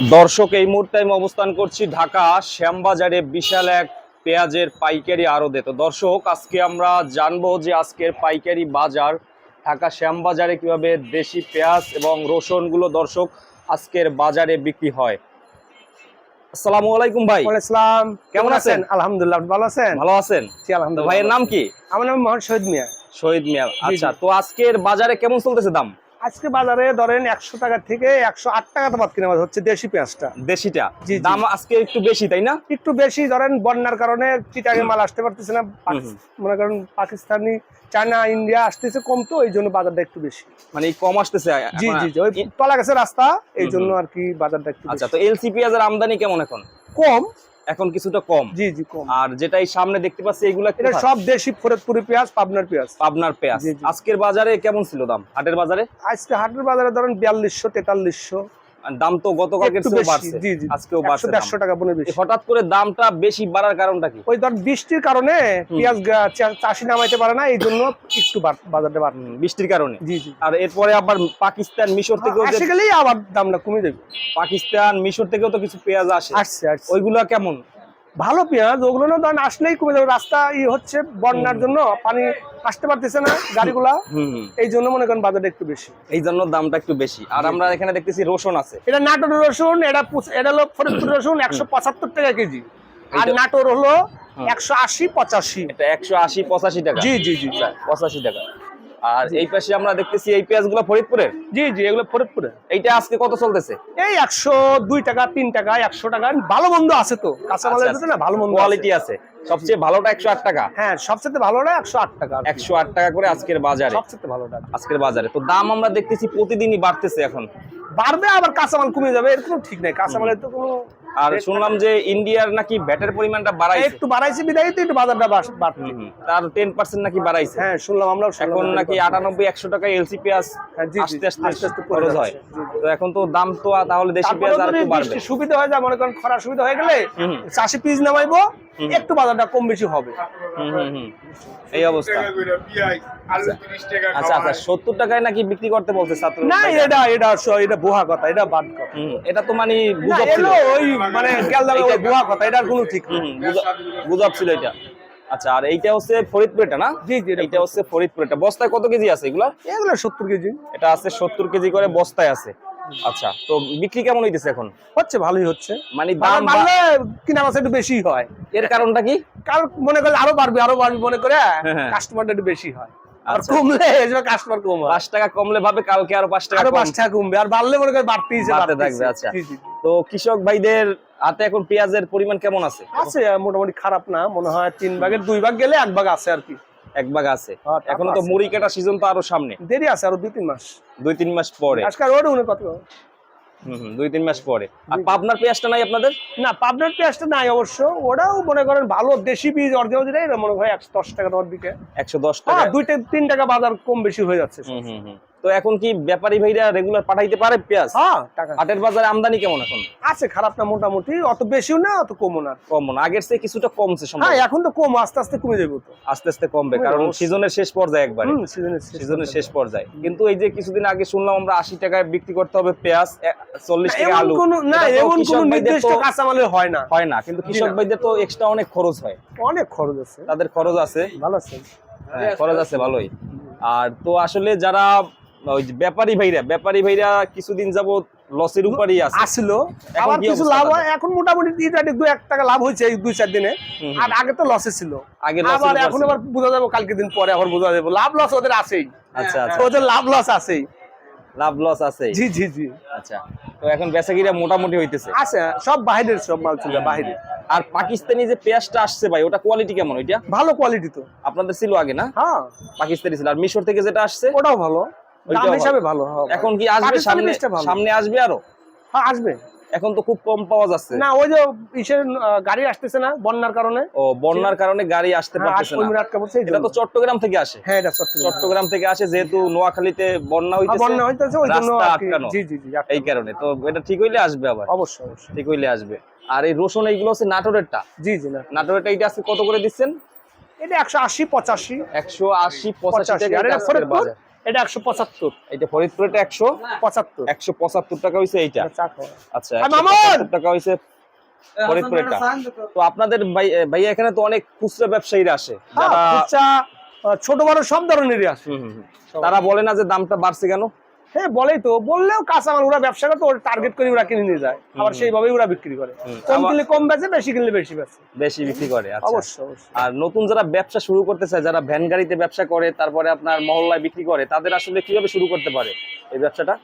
দর্শক এই মুহূর্তে আমি অবস্থান করছি ঢাকা শ্যামবাজারে বিশাল এক পেঁয়াজের পাইকারি আড়তে। তো দর্শক আজকে আমরা জানব যে আজকের পাইকারি বাজার ঢাকা শ্যামবাজারে কীভাবে দেশি পেঁয়াজ এবং রসুনগুলো দর্শক আজকের বাজারে বিক্রি হয়। আসসালামু আলাইকুম ভাই। আসসালাম। কেমন আছেন? আলহামদুলিল্লাহ ভালো আছেন? ভালো আছেন? আলহামদুলিল্লাহ। ভাইয়ের নাম কি? আমার নাম মোহাম্মদ শহীদ মিয়া। শহীদ মিয়া। আচ্ছা তো আজকের বাজারে কেমন চলতেছে দাম? আজকে বাজারে ধরেন একশো টাকা থেকে একশো আট টাকা তো বাদ কিনা হচ্ছে দেশি পেঁয়াজটা। দেশিটা। দাম আজকে একটু বেশি তাই না? একটু বেশি ধরেন বন্যার কারণে চিটাগে মাল আসতে পারতেছে না। মনে করেন পাকিস্তানি চায়না ইন্ডিয়া আসতেছে কম তো এই জন্য বাজারটা একটু বেশি। মানে কম আসতেছে জি জি জি ওই তলা গেছে রাস্তা এই জন্য আর কি বাজারটা একটু আচ্ছা তো এলসি পেঁয়াজের আমদানি কেমন এখন? কম এখন কিছুটা কম। জি জি কম। আর যেটাই সামনে দেখতে পাচ্ছি এগুলা এটা সব দেশি ফরিদপুরি পেঁয়াজ পাবনার পেঁয়াজ। পাবনার পেঁয়াজ। আজকের বাজারে কেমন ছিল দাম? হাটের বাজারে? আজকে হাটের বাজারে ধরেন বিয়াল্লিশশো তেতাল্লিশশো। দাম তো গতকালকের একটু বাড়ছে। আজকেও বাড়ছে দাম। দেড়শো টাকা বনে বেশি। হঠাৎ করে দামটা বেশি বাড়ার কারণটা কি? ওই ধর বৃষ্টির কারণে পেঁয়াজ চাষি নামাইতে পারে না এই জন্য একটু বাড়- বাজারটা বৃষ্টির কারণে। জি জি। আর এরপরে আবার পাকিস্তান মিশর থেকেও আসে গেলেই আবার দামটা কমে যাবে। পাকিস্তান মিশর থেকেও তো কিছু পেঁয়াজ আসে। আসছে। ওইগুলা কেমন? ভালো পেঁয়াজ ওগুলো না ধরেন আসলেই কমে যাবে। রাস্তা ই হচ্ছে বন্যার জন্য পানি আসতে পারতেছে না গাড়িগুলা। এই জন্য মনে করেন বাজারটা একটু বেশি। এই জন্য দামটা একটু বেশি। আর আমরা এখানে দেখতেছি রসুন আছে। এটা নাটোর রসুন এটা এটা হলো ফরিদপুর রসুন একশো পঁচাত্তর টাকা কেজি। আর নাটোর হলো একশো আশি পঁচাশি। এটা একশো আশি পঁচাশি টাকা। জি জি জি। পঁচাশি টাকা। আর এই পাশে আমরা দেখতেছি এই পেঁয়াজগুলো ফরিদপুরের? জি জি এগুলো ফরিদপুরে। এইটা আজকে কত চলতেছে? এই একশো দুই টাকা তিন টাকা একশো টাকা। ভালো মন্দ আছে তো। কাঁচামালের আচ্ছা, ভিতরে না ভালো মন্দ কোয়ালিটি আছে। সবচেয়ে ভালোটা একশো আট টাকা। হ্যাঁ সবচেয়ে ভালোটা একশো আট টাকা। একশো আট টাকা করে আজকের বাজারে। সবচেয়ে ভালোটা আজকের বাজারে। তো দাম আমরা দেখতেছি প্রতিদিনই বাড়তেছে এখন। বাড়বে আবার কাঁচামাল কমে যাবে এর কোনো ঠিক নাই। কাঁচামালের তো কোনো আর শুনলাম যে ইন্ডিয়ার নাকি ব্যাটের পরিমাণটা বাড়াইছে। একটু বাড়াইছে বিদায় তো একটু বাজারটা বাড়- বাড়বে হুম, হুম। তার টেন পার্সেন্ট নাকি বাড়াইছে। হ্যাঁ শুনলাম আমরাও এখন নাকি আটানব্বই একশো টাকা এলসি পেঁয়াজ হ্যাঁ, জি, আস্তে আস্তে আস্তে আস্তে পড়ে খরচ হয়। তো এখন তো দাম তো তাহলে দেশি পেঁয়াজ আর একটু বাড়বে। সুবিধা হয়ে যায় মনে করেন খরা সুবিধা হয়ে গেলে চাষি পিস নামাইবো একটু বাজারটা কম বেশি হবে। হুম, হুম, হুম। এই অবস্থা। টাকা করে পেঁয়াজ, আলু 30 টাকা আচ্ছা আচ্ছা সত্তর টাকায় নাকি বিক্রি করতে বলছে ছাত্র না এটা এটা এটা বোহা কথা এটা বাদ কথা। এটা তো মানে ছিল। ওই মানে কথা এটার কোনো ঠিক এটা। আচ্ছা আর এইটা হচ্ছে ফরিদপুরটা না? জি জি এটা হচ্ছে ফরিদপুরটা। বস্তায় কত কেজি আছে এগুলা? এগুলো সত্তর কেজি। এটা আছে সত্তর কেজি করে বস্তায় আছে। আচ্ছা তো বিক্রি কেমন হইতেছে এখন? হচ্ছে ভালোই হচ্ছে। মানে দাম দাম বাড়লে কিনা মাছ একটু বেশি হয়। এর কারণটা কি? কারণ মনে করলে আরও বাড়বে আরও বাড়বে মনে করে হ্যাঁ, হ্যাঁ। কাস্টমারটা একটু বেশি হয়। আর আচ্ছা। কমলে কাস্টমার কম। হয় টাকা কমলে ভাবে কালকে আরও পাঁচ টাকা আরও কম। টাকা কমবে। আর বাড়লে মনে করে বাড়তেই বাড়তে থাকবে, আচ্ছা। তো কৃষক ভাইদের হাতে এখন পেঁয়াজের পরিমাণ কেমন আছে? আছে মোটামুটি খারাপ না। মনে হয় তিন ভাগের দুই ভাগ গেলে এক ভাগ আছে আর কি। এক ভাগ আছে। এখন তো এখনও তো মুড়ি কাটা সিজন তো আরও সামনে। দেরি আছে আরও দুই তিন মাস। দুই তিন মাস পরে। আজকাল উনি কত দুই তিন মাস পরে। আর পাবনার পেঁয়াজটা নাই আপনাদের? না পাবনার পেঁয়াজটা নাই অবশ্য। ওরাও মনে করেন ভালো দেশি বীজ অরিজিনাল যেটাই মনে হয় একশো দশ টাকা তোমার দিকে একশো দশ টাকা। হ্যাঁ দুই তিন টাকা বাজার কম বেশি হয়ে যাচ্ছে। হুম, হুম। তো এখন কি ব্যাপারী ভাইরা রেগুলার পাঠাইতে পারে পেঁয়াজ? হ্যাঁ টাকা। হাটের বাজারে আমদানি কেমন এখন? আছে খারাপ না মোটামুটি অত বেশিও না অত কমও না। কম না আগের চেয়ে কিছুটা কমছে। হ্যাঁ এখন তো কম আস্তে আস্তে কমে যাবে তো। আস্তে আস্তে কমবে কারণ সিজনের শেষ পর্যায়ে একবারে। সিজনের শেষ সিজনের শেষ পর্যায়ে। কিন্তু এই যে কিছুদিন আগে শুনলাম আমরা আশি টাকায় বিক্রি করতে হবে পেঁয়াজ চল্লিশ টাকা আলু। কোনো না এমন কোনো নির্দিষ্ট কাঁচামালের হয় না। হয় না কিন্তু কৃষক ভাইদের তো এক্সট্রা অনেক খরচ হয়। অনেক খরচ আছে। তাদের খরচ আছে। ভালো আছে। হ্যাঁ, খরচ আছে ভালোই। আর তো আসলে যারা ওই ব্যাপারী ভাইরা ব্যাপারী ভাইরা কিছুদিন যাবত লসের উপরই আছে। আসছিল। আবার কিছু লাভ হয়? এখন মোটামুটি দু এক টাকা লাভ হয়েছে এই দুই চার দিনে। আর আগে তো লসে ছিল। আগে আবার এখন আবার বোঝা যাবে কালকে দিন পরে আবার বোঝা যাবে। লাভ লস ওদের আছেই। আচ্ছা আচ্ছা। ওদের লাভ লস আছেই। লাভ লস আছে জি জি জি। আচ্ছা। তো এখন বেচাকিরা মোটামুটি হইতেছে। আছে সব বাহিরের সব মাল ছিল বাহিরে। আর পাকিস্তানি যে পেঁয়াজটা আসছে ভাই ওটা কোয়ালিটি কেমন ওইটা? ভালো কোয়ালিটি তো। আপনাদের ছিল আগে না? হ্যাঁ। পাকিস্তানি ছিল। আর মিশর থেকে যেটা আসছে? ওটাও ভালো। দাম হিসাবে ভালো হ্যাঁ, এখন কি আসবে সামনে? সামনে আসবে আরও? হ্যাঁ আসবে। এখন তো খুব কম পাওয়া যাচ্ছে। না ওই যে ইসের গাড়ি আসতেছে না বন্যার কারণে। ও বন্যার কারণে গাড়ি আসতে হ্যাঁ, পারতেছে না। এটা তো চট্টগ্রাম থেকে আসে। হ্যাঁ এটা চট্টগ্রাম। থেকে আসে যেহেতু নোয়াখালীতে বন্যা হ্যাঁ, হইতেছে বন্যা হইতেছে ওই জন্য আটকানো। জি জি জি এই কারণে। তো এটা ঠিক হইলে আসবে আবার। অবশ্যই অবশ্যই। ঠিক হইলে আসবে। আর এই রসুন এইগুলো হচ্ছে নাটোরেরটা? জি জি নাটোরেরটা এইটা আজকে কত করে দিচ্ছেন? এটা একশো আশি পঁচাশি। একশো আশি পঁচাশি টাকা এটা বাজার। এটা এটা ফরিদপুর এটা টাকা হইছে এইটা। আচ্ছা মামুন! টাকা হয়েছে ফরিদপুরেরটা তো। আপনাদের ভাই- ভাইয়া এখানে তো অনেক খুচরা ব্যবসায়ীরা আসে। হ্যাঁ, যারা ছোট বড় সব ধরনেরই হুম। তারা বলে না যে দামটা বাড়ছে কেন? হ্যাঁ বলেই তো। বললেও কাঁচামাল ওরা ব্যবসা করে তো ওরা টার্গেট করে ওরা কিনে নিয়ে যায়। আবার সেইভাবেই ওরা বিক্রি করে। কম কিনলে কম বেচে বেশি কিনলে বেশি বেচে। বেশি বিক্রি করে আচ্ছা। অবশ্যই আর নতুন যারা ব্যবসা শুরু করতে চায় যারা ভ্যান গাড়িতে ব্যবসা করে তারপরে আপনার মহল্লায় বিক্রি করে তাদের আসলে কীভাবে শুরু করতে পারে এই ব্যবসাটা?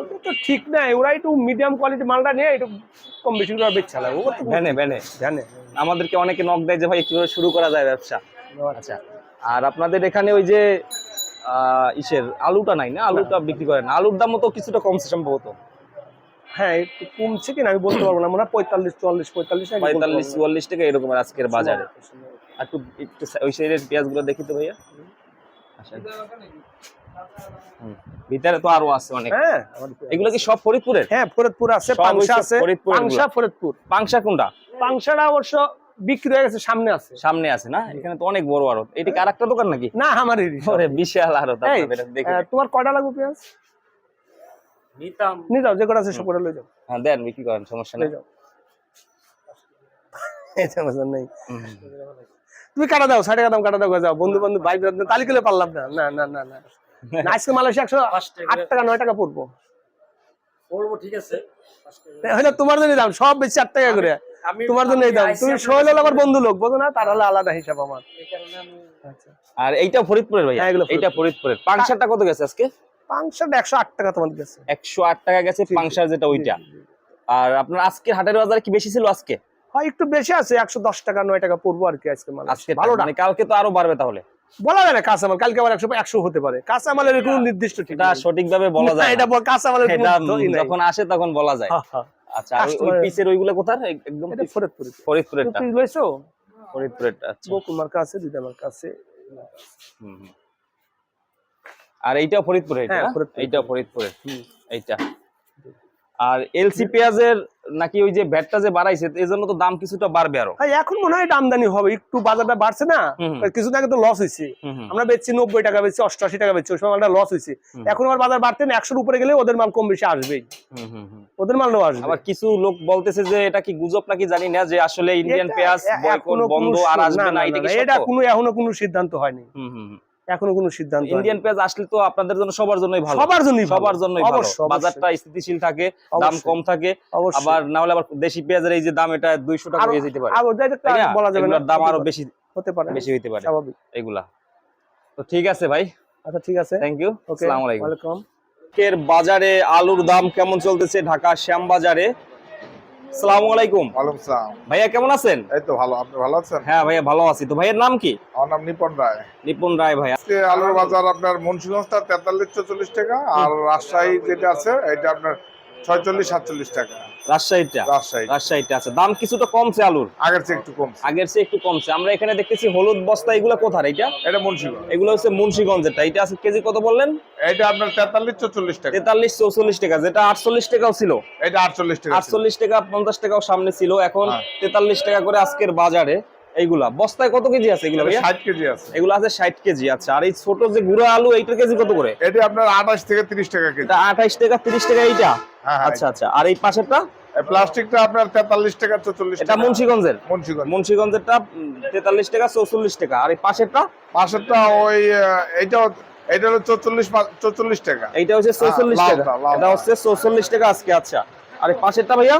ওটা তো ঠিক নাই। ওরা একটু মিডিয়াম কোয়ালিটি মালটা নিয়ে একটু কম বেশি করে চালায়। ও তো ভ্যানে ভ্যানে। আমাদেরকে অনেকে নক দেয় যে ভাই কীভাবে শুরু করা যায় ব্যবসা? আচ্ছা। আর আপনাদের এখানে ওই যে ইসের আলুটা নাই না? আলুটা বিক্রি করেন। আলুর দামও তো কিছুটা কমছে সম্ভবত। হ্যাঁ একটু কমছে কিনা আমি বলতে পারব না। মনে হয় পঁয়তাল্লিশ চুয়াল্লিশ পঁয়তাল্লিশ পঁয়তাল্লিশ চুয়াল্লিশ টাকা এরকম আজকের বাজারে। একটু একটু ওই সাইডের পেঁয়াজগুলো দেখি তো ভাইয়া। আচ্ছা ভিতরে তো আরও আছে অনেক। হ্যাঁ এগুলো কি সব ফরিদপুরের? হ্যাঁ ফরিদপুর আছে পাংশা আছে। পাংশা ফরিদপুর। পাংশা কোনটা? পাংশাটা অবশ্য বিক্রি হয়ে গেছে সামনে আছে। সামনে আছে না? এখানে তো অনেক বড় আড়ত। এটা কি আরেকটা দোকান নাকি? না আমারই। ওরে বিশাল আড়ত তোমার কয়টা লাগবে পেঁয়াজ? নিতাম। নিয়ে যে কটা আছে সব করে লয়ে যাও। হ্যাঁ দেন বিক্রি করেন সমস্যা নেই। যাও। সমস্যা নেই তুমি কাটা দাও ষাট টাকা দাম কাটা দাও যাও। বন্ধু ভাই তালি পারলাম না। না না না আজকে মালয়েশিয়া একশো আট টাকা। নয় টাকা পড়ব। ঠিক আছে। তোমার জন্য দাম সব বেশি আট টাকা করে। তোমার জন্য এই দাম। তুমি সোহেল হলো আমার বন্ধু লোক বোঝো না? তার হলে আলাদা হিসাব আমার। এই কারণে আমি আর এইটা ফরিদপুরের ভাই হ্যাঁ, এগুলো এইটা ফরিদপুরের। পাংশাটা কত গেছে আজকে? পাংশাটা একশো আট টাকা তোমার কাছে একশো আট টাকা গেছে পাংশার যেটা ওইটা। আর আপনার আজকে হাটের বাজারে কি বেশি ছিল আজকে? হয় একটু বেশি আছে একশো দশ টাকা নয় টাকা পড়ব আর কি আজকে মাল। আজকে ভালো ভালো মানে কালকে তো আরও বাড়বে তাহলে। বলা যায় না কাঁচামাল কালকে আবার একশো একশো হতে পারে। কাঁচামালের কোনো নির্দিষ্ট ঠিক সঠিকভাবে বলা যায় এটা না। বল- কাঁচামালের যখন আসে তখন বলা যায়। আচ্ছা ওই- পিসের ওইগুলো একদম এটা ফরিদপুরে ফরিদপুরেরটা। তুমি লইছো? ফরিদপুরেরটা আচ্ছা। বকুল মার্কা আছে দুইটা মার্কা আছে। হুম। আর এইটা ফরিদপুরে এটা। এইটাও ফরিদপুরে এইটা। আর এলসি পেঁয়াজের নাকি ওই যে ভ্যাটটা যে বাড়াইছে এই জন্য তো দাম কিছুটা বাড়বে আরও হ্যাঁ এখন মনে হয় আমদানি হবে একটু বাজারটা বাড়ছে না। কিছুদিন আগে তো লস হয়েছে। আমরা বেচছি নব্বই টাকা বেচছি অষ্টআশি টাকা বেচছি ওই সময় মালটা লস হয়েছে এখন আবার বাজার বাড়তে না একশোর উপরে গেলে ওদের মাল কম বেশি আসবেই। ওদের মালও আসবে আবার কিছু লোক বলতেছে যে এটা কি গুজব নাকি জানি না যে আসলে ইন্ডিয়ান পেঁয়াজ এখনও বন্ধ আর আসবে না এটা? কোনো এখনও কোনো সিদ্ধান্ত হয়নি। এখনও কোনো সিদ্ধান্ত ইন্ডিয়ান পেঁয়াজ আসলে তো আপনাদের জন্য সবার জন্যই ভালো। সবার জন্যই সবার জন্যই ভালো। অবশ্যই, অবশ্যই। বাজারটা স্থিতিশীল থাকে দাম কম থাকে আবার না হলে আবার দেশি পেঁয়াজের এই যে দাম এটা দুইশো টাকা হয়ে যেতে পারে। আর? বলা যাবে না। দাম আরও বেশি হতে পারে। বেশি হইতে পারে। স্বাভাবিক। এগুলা। তো ঠিক আছে ভাই। আচ্ছা ঠিক আছে। থ্যাংক ইউ ওকে আসসালামু আলাইকুম। ওয়েলকাম বাজারে আলুর দাম কেমন চলতেছে ঢাকা শ্যাম বাজারে আসসালামু আলাইকুম। ওয়ালাইকুম সালাম। ভাইয়া কেমন আছেন? এই তো ভালো আপনি ভালো আছেন? হ্যাঁ ভাইয়া ভালো আছি। তো ভাইয়ের নাম কি? আমার নাম নিপন রায়। নিপুণ রায় ভাইয়া। আজকে আলুর বাজার আপনার মুন্সিগঞ্জটা তেতাল্লিশ চল্লিশ টাকা আর রাজশাহী যেটা আছে এটা আপনার ছয়চল্লিশ সাতচল্লিশ টাকা। রাজশাহীটা? রাজশাহী রাজশাহীটা আছে দাম কিছুটা কমছে আলুর? আগের চেয়ে একটু কমছে। আগের চেয়ে একটু কমছে। আমরা এখানে দেখতেছি হলুদ বস্তা এগুলো কোথায় এটা এটা মুন্সিগঞ্জ। এগুলো হচ্ছে মুন্সিগঞ্জেরটা। এটা আছে কেজি কত বললেন? এটা আপনার তেতাল্লিশ চল্লিশ টাকা। তেতাল্লিশ চৌচল্লিশ টাকা। যেটা আটচল্লিশ টাকাও ছিল। এটা আটচল্লিশ টাকা ছিল। আটচল্লিশ টাকা পঞ্চাশ টাকাও সামনে ছিল। এখন হ্যাঁ। তেতাল্লিশ টাকা করে আজকের বাজারে। এইগুলা। বস্তায় কত কেজি আছে এগুলো এটা ভাইয়া? ষাট কেজি আছে। এগুলো আছে ষাট কেজি আচ্ছা। আর এই ছোট যে গুঁড়ো আলু এইটার কেজি কত করে? এটা আপনার আঠাশ থেকে তিরিশ টাকা কেজি। এটা আঠাইশ টাকা তিরিশ টাকা এইটা? হ্যাঁ হ্যাঁ আচ্ছা আচ্ছা। আর এই পাশেরটা? প্লাস্টিকটা আপনার তেতাল্লিশ টাকা চল্লিশ এটা মুন্সিগঞ্জের? মুন্সিগঞ্জ। মুন্সিগঞ্জেরটা তেতাল্লিশ টাকা চৌচল্লিশ টাকা। আর এই পাশেরটা? পাশেরটা ওই এইটাও এটা হলো চৌচল্লিশ চৌচল্লিশ টাকা। এইটা হচ্ছে চৌচল্লিশ লালটা, টাকা। এটা হচ্ছে চৌচল্লিশ টাকা আজকে আচ্ছা। আর এই পাশেরটা ভাইয়া?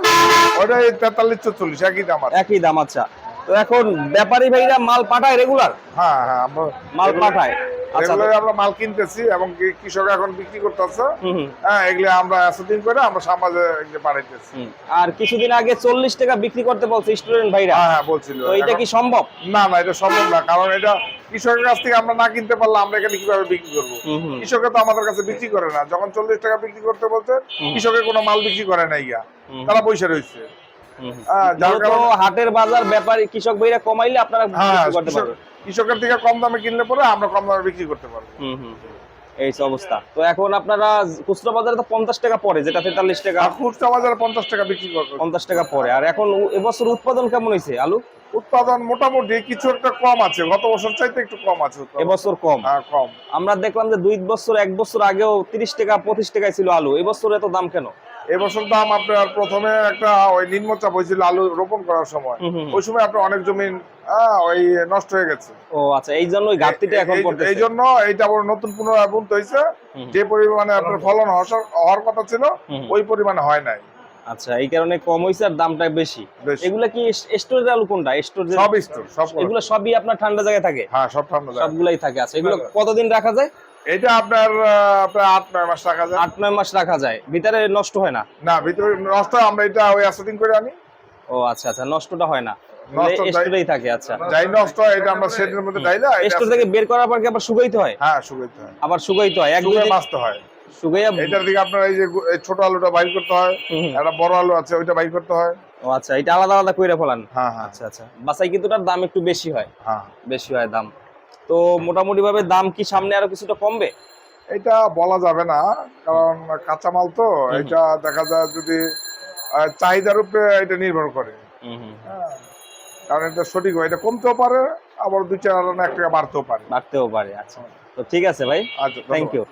ওটা তেতাল্লিশ চৌচল্লিশ একই দাম আছে। একই দাম আচ্ছা। তো এখন ব্যাপারী ভাইরা মাল পাঠায় রেগুলার হ্যাঁ হ্যাঁ মাল পাঠায়। আচ্ছা। আমরা মাল কিনতেছি এবং কৃষক এখন বিক্রি করতেছে। হ্যাঁ এগুলো আমরা এতদিন করে আমরা সমাজে পাঠাইতেছি। আর কিছুদিন আগে চল্লিশ টাকা বিক্রি করতে বলছে স্টুডেন্ট ভাইরা। হ্যাঁ হ্যাঁ বলছিল। তো এটা কি সম্ভব? না না এটা সম্ভব না কারণ এটা কৃষকের কাছ থেকে আমরা না কিনতে পারলে আমরা এখানে কীভাবে বিক্রি করব? হুম, হুম। কৃষকে তো আমাদের কাছে বিক্রি করে না। যখন চল্লিশ টাকা বিক্রি করতে বলছে কৃষকের কোনো মাল বিক্রি করে না ইয়া তারা পয়সা রয়েছে। হাটের বাজার ব্যাপারী কৃষক ভাইরা কমাইলে আপনারা হ্যাঁ করতে পারবেন। কৃষকের থেকে কম দামে কিনলে পরে আমরা কম দামে বিক্রি করতে পারব। এই অবস্থা। তো এখন আপনারা খুচরা বাজারে তো পঞ্চাশ টাকা পড়ে যেটা তেতাল্লিশ টাকা। খুচরা বাজারে পঞ্চাশ টাকা বিক্রি করব। পঞ্চাশ টাকা পড়ে। আর এখন এবছর উৎপাদন কেমন হয়েছে আলু? উৎপাদন মোটামুটি কিছু একটা কম আছে। গত বছর চাইতে একটু কম আছে এবছর কম? হ্যাঁ কম। আমরা দেখলাম যে দুই বছর এক বছর আগেও তিরিশ টাকা পঁচিশ টাকায় ছিল আলু। এবছর এত দাম কেন? এবছর দাম আপনার প্রথমে একটা ওই নিম্নচাপ হয়েছিল আলু রোপণ করার সময়। ওই সময় আপনার অনেক জমি ওই নষ্ট হয়ে গেছে। ও আচ্ছা এই জন্য ওই ঘাটতিটা এখন পড়তেছে। এই জন্য এইটা আবার নতুন পুনরায় বুনতে হয়েছে। যে পরিমাণে আপনার ফলন হওয়ার- কথা ছিল ওই পরিমাণে হয় নাই। আচ্ছা এই কারণে কম হয়েছে আর দামটা বেশি। এগুলা কি স্টোরের আলু কোনটা? স্টোর সব স্টোর সব এগুলো সবই আপনার ঠান্ডা জায়গায় থাকে? হ্যাঁ সব ঠান্ডা জায়গা। সবগুলাই থাকে। আচ্ছা এগুলো হ্যাঁ। কতদিন রাখা যায়? এটা আপনার প্রায় আট নয় মাস রাখা যায়। আট নয় মাস রাখা যায়। ভিতরে নষ্ট হয় না? না ভিতরে নষ্ট আমরা এটা ওই অ্যাসেটিং করে আনি। ও আচ্ছা আচ্ছা নষ্টটা হয় না। স্টোরেই থাকে আচ্ছা। যাই নষ্ট হয় এটা আমরা শেডের মধ্যে ডাইলা স্টোর থেকে বের করার পর কি আবার শুকাইতে হয়? হ্যাঁ শুকাইতে হয়। আবার শুকাইতে হয়। এক দুই শুকায় হয়। শুকাইয়া এটার দিকে আপনার এই যে ছোট আলুটা বাইর করতে হয়। একটা বড় আলু আছে ওইটা বাইর করতে হয়। ও আচ্ছা এটা আলাদা আলাদা কইরা ফেলান? হ্যাঁ হ্যাঁ। আচ্ছা আচ্ছা। বাসাই কিছুটার দাম একটু বেশি হয়। হ্যাঁ। বেশি হয় দাম। তো মোটামুটি ভাবে দাম কি সামনে আরও কিছুটা কমবে? এটা বলা যাবে না কারণ কাঁচামাল তো এটা দেখা যায় যদি চাহিদার উপরে এটা নির্ভর করে। হুম হুম। হ্যাঁ। কারণ এটা সঠিক হয় এটা কমতেও পারে আবার দুই চার এক টাকা বাড়তেও পারে। বাড়তেও পারে আচ্ছা। তো ঠিক আছে ভাই। আচ্ছা থ্যাংক ইউ